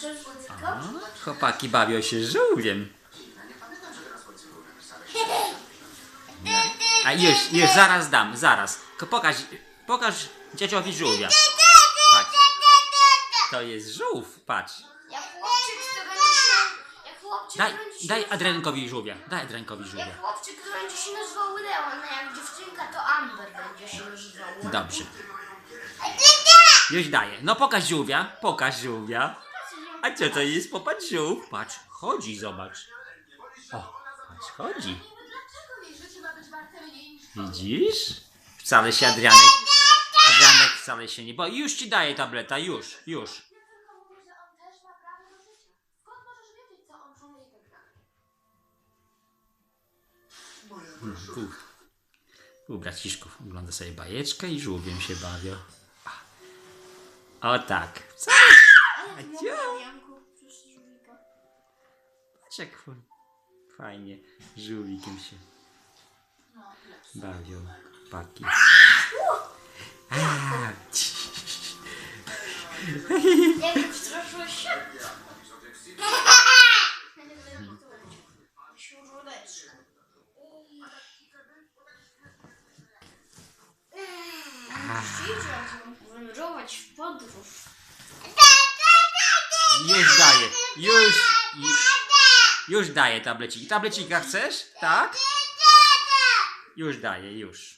Żółwika? A, chłopaki bawią się żółwiem. A już, już, zaraz dam, zaraz. Tylko pokaż, pokaż dzieciowi żółwia. Patrz. To jest żółw, patrz. Jak chłopczyk, to będzie się... Jak chłopczyk Daj, będzie daj Adriankowi żółwia. Daj Adriankowi żółwia. Jak chłopczyk to będzie się nazywał Leon, a jak dziewczynka to Amber będzie się nazywał. Dobrze. Już daję. No pokaż żółwia, pokaż żółwia. A co to jest? Popatrz żółw. Patrz, chodzi, zobacz. O, patrz, chodzi. Widzisz? Wcale się Adrianek... Adrianek wcale się nie boi. Już ci daję tableta, już, już. Dalej? U, u braciszków ogląda sobie bajeczkę i żółwiem się bawią. O tak. Przez żółwika. Patrz jak f- fajnie żółwikiem się bawią paki. A, Jak Wędrować w podróż. Już daję, już, już daję tableciki.Tablecika chcesz? Tak? Już daję, już.